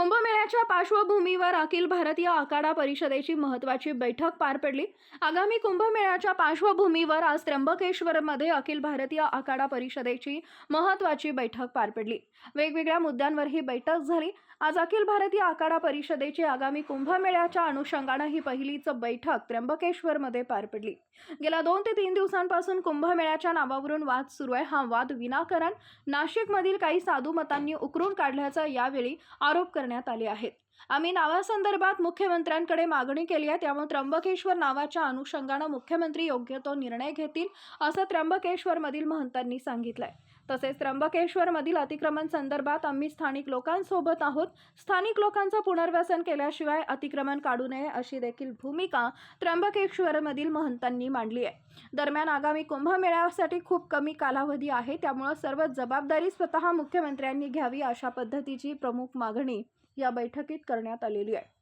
कुंभमेळ्याच्या पार्श्वभूमीवर अखिल भारतीय आखाडा परिषदेची महत्त्वाची बैठक पार पडली. आगामी कुंभमेळ्याच्या पार्श्वभूमीवर आज त्र्यंबकेश्वरमध्ये अखिल भारतीय आखाडा परिषदेची महत्त्वाची बैठक पार पडली. वेगवेगळ्या मुद्द्यांवर ही बैठक झाली. आज अखिल भारतीय आखाडा परिषदेची आगामी कुंभमेळ्याच्या अनुषंगानं ही पहिलीच बैठक त्र्यंबकेश्वरमध्ये पार पडली. गेल्या दोन ते तीन दिवसांपासून कुंभमेळ्याच्या नावावरून वाद सुरू आहे. हा वाद विनाकारण नाशिकमधील काही साधू मतांनी उकरून काढल्याचा यावेळी आरोप करण्यात आले आहेत. आम्ही नावासंदर्भात मुख्यमंत्र्यांकडे मागणी केली आहे. त्यामुळे त्र्यंबकेश्वर नावाच्या अनुषंगानं मुख्यमंत्री योग्य तो निर्णय घेतील असं त्र्यंबकेश्वरमधील महंतांनी सांगितलंय. तसेच त्र्यंबकेश्वरमधील अतिक्रमण संदर्भात आम्ही स्थानिक लोकांसोबत आहोत. स्थानिक लोकांचं पुनर्वसन केल्याशिवाय अतिक्रमण काढू नये अशी देखील भूमिका त्र्यंबकेश्वरमधील महंतांनी मांडली आहे. दरम्यान आगामी कुंभमेळ्यासाठी खूप कमी कालावधी आहे. त्यामुळं सर्व जबाबदारी स्वतः मुख्यमंत्र्यांनी घ्यावी अशा पद्धतीची प्रमुख मागणी या बैठकीत करण्यात आलेली आहे.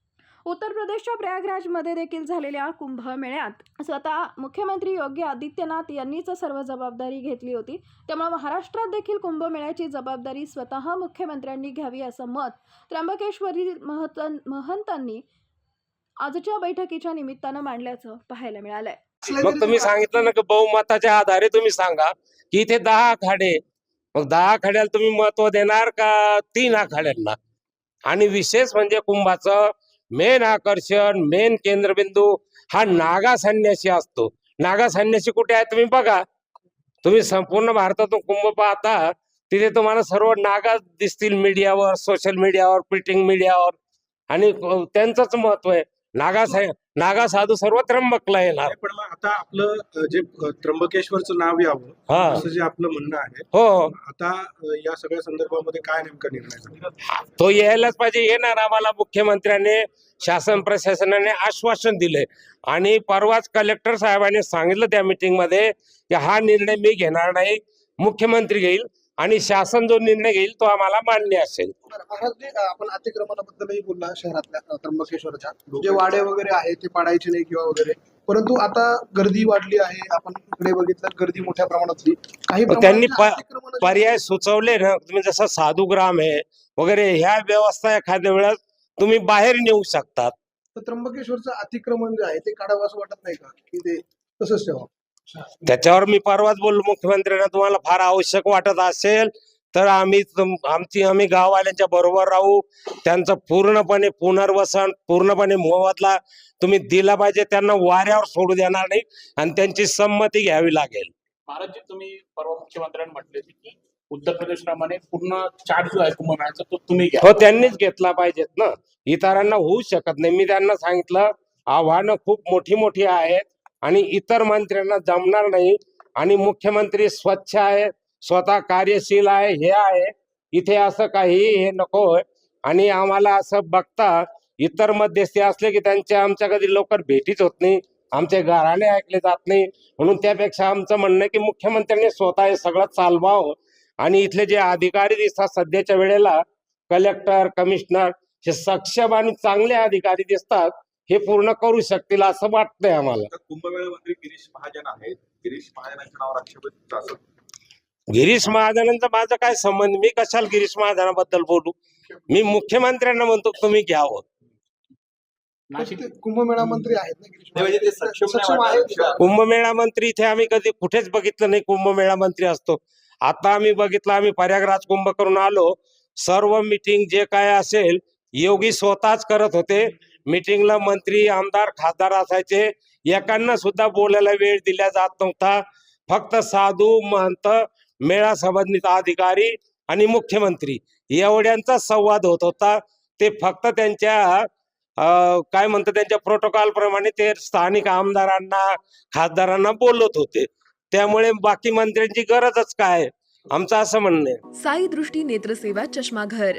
उत्तर प्रदेशच्या प्रयागराजमध्ये देखील झालेल्या कुंभमेळ्यात स्वतः मुख्यमंत्री योगी आदित्यनाथ यांनीच सर्व जबाबदारी घेतली होती. त्यामुळे महाराष्ट्रात देखील कुंभमेळ्याची जबाबदारी स्वतः मुख्यमंत्र्यांनी घ्यावी असं मत त्र्यंबकेश्वरी महत महंतांनी आजच्या बैठकीच्या निमित्तानं मांडल्याचं पाहायला मिळालंय. मग तुम्ही सांगितलं ना की बहुमताच्या आधारे तुम्ही सांगा की इथे दहा आखाडे. मग दहा आखाड्याला तुम्ही महत्त्व देणार का तीन आखाड्यांना? आणि विशेष म्हणजे कुंभाचं मेन आकर्षण मेन केंद्रबिंदू हा नागा संन्यासी असतो. नागा संन्यासी कुठे आहे तुम्ही बघा. तुम्ही संपूर्ण भारतातून कुंभ पाहता तिथे तुम्हाला सर्व नागा दिसतील मीडियावर सोशल मीडियावर प्रिंटिंग मीडियावर आणि त्यांचंच महत्त्व आहे. नागा सा- नागा साधू सर्व त्र्यंबकला येणार. पण मग आता आपलं जे त्र्यंबकेश्वरचं नाव यावं हा. असं जे आपलं म्हणणं आहे हो आता अ, या सगळ्या संदर्भामध्ये काय नेमका निर्णय झाला? तो यायलाच पाहिजे. येणार आम्हाला मुख्यमंत्र्याने शासन प्रशासनाने आश्वासन दिले आणि परवाच कलेक्टर साहेबांनी सांगितलं त्या मीटिंगमध्ये की हा निर्णय मी घेणार नाही. मुख्यमंत्री घेईल आणि शासन जो निर्णय घेईल तो आम्हाला मान्य असेल. आपण अतिक्रमणाबद्दलही बोलला शहरातल्या त्र्यंबकेश्वरच्या. जे वाडे वगैरे आहे ते पाडायचे नाही किंवा वगैरे. परंतु आता गर्दी वाढली आहे आपण इकडे बघितलं गर्दी मोठ्या प्रमाणातली. काही त्यांनी पर्याय सुचवले ना तुम्ही जसं साधूग्राम आहे वगैरे ह्या व्यवस्था एखाद्या वेळेस तुम्ही बाहेर नेऊ शकतात. तर त्र्यंबकेश्वरचं अतिक्रमण जे आहे ते काढावं असं वाटत नाही का? की ते तसंच ठेवा त्याच्यावर मी परवाच बोललो मुख्यमंत्र्यांना तुम्हाला फार आवश्यक वाटत असेल तर आम्ही आमची आम्ही गाववाल्यांच्या बरोबर राहू. त्यांचं पूर्णपणे पुनर्वसन पूर्णपणे मोबदला तुम्ही दिला पाहिजे. त्यांना वाऱ्यावर सोडू देणार नाही आणि त्यांची संमती घ्यावी लागेल. महाराजजी तुम्ही परवा मुख्यमंत्र्यांनी म्हटले की उत्तर प्रदेशप्रमाणे पूर्ण चार्ज जो आहे कुंभमेळ्याचा तो तुम्ही घ्या. हो त्यांनीच घेतला पाहिजेत ना. इतरांना होऊ शकत नाही. मी त्यांना सांगितलं आव्हानं खूप मोठी मोठी आहेत. आणि इतर मंत्र्यांना जमणार नाही. आणि मुख्यमंत्री स्वच्छ आहे स्वतः कार्यशील आहे हे आहे. इथे असं काही हे नकोय आणि आम्हाला असं बघता इतर मध्यस्थी असले की त्यांच्या आमच्या कधी लवकर भेटीच होत नाही. आमचे घराणे ऐकले जात नाही. म्हणून त्यापेक्षा आमचं म्हणणं की मुख्यमंत्र्यांनी स्वतः हे सगळं चालवावं. आणि इथले जे अधिकारी दिसतात सध्याच्या वेळेला कलेक्टर कमिशनर हे सक्षम आणि चांगले अधिकारी दिसतात. हे पूर्ण करू शकतील असं वाटतंय आम्हाला. कुंभमेळा मंत्री गिरीश महाजन आहेत. गिरीश महाजनांच्या नावावर आक्षेप असं. गिरीश महाजनांचा माझा काय संबंध? मी कशाला गिरीश महाजनाबद्दल बोलू? मी मुख्यमंत्र्यांना म्हणतो तुम्ही घ्यावं. नाशिक कुंभमेळा मंत्री आहेत ना गिरीश नाही, म्हणजे ते महाराज. सक्षम नाही सक्षम वाटत. आहेत का? कुंभमेळा मंत्री इथे आम्ही कधी कुठेच बघितलं नाही कुंभमेळा मंत्री असतो. आता आम्ही बघितलं आम्ही प्रयागराज कुंभ करून आलो. सर्व मिटिंग जे काय असेल योगी स्वतःच करत होते. मीटिंगला मंत्री आमदार खासदार असायचे. एकांना सुद्धा बोलायला वेळ दिला जात नव्हता. फक्त साधू महंत मेळा संबंधित अधिकारी आणि मुख्यमंत्री एवढ्यांचा संवाद होत होता. ते फक्त त्यांच्या काय म्हणतात त्यांच्या प्रोटोकॉल प्रमाणे ते स्थानिक आमदारांना खासदारांना बोलत होते. त्यामुळे बाकी मंत्र्यांची गरजच काय? आमचं असं म्हणणं आहे. साई दृष्टी नेत्रसेवा चष्माघर.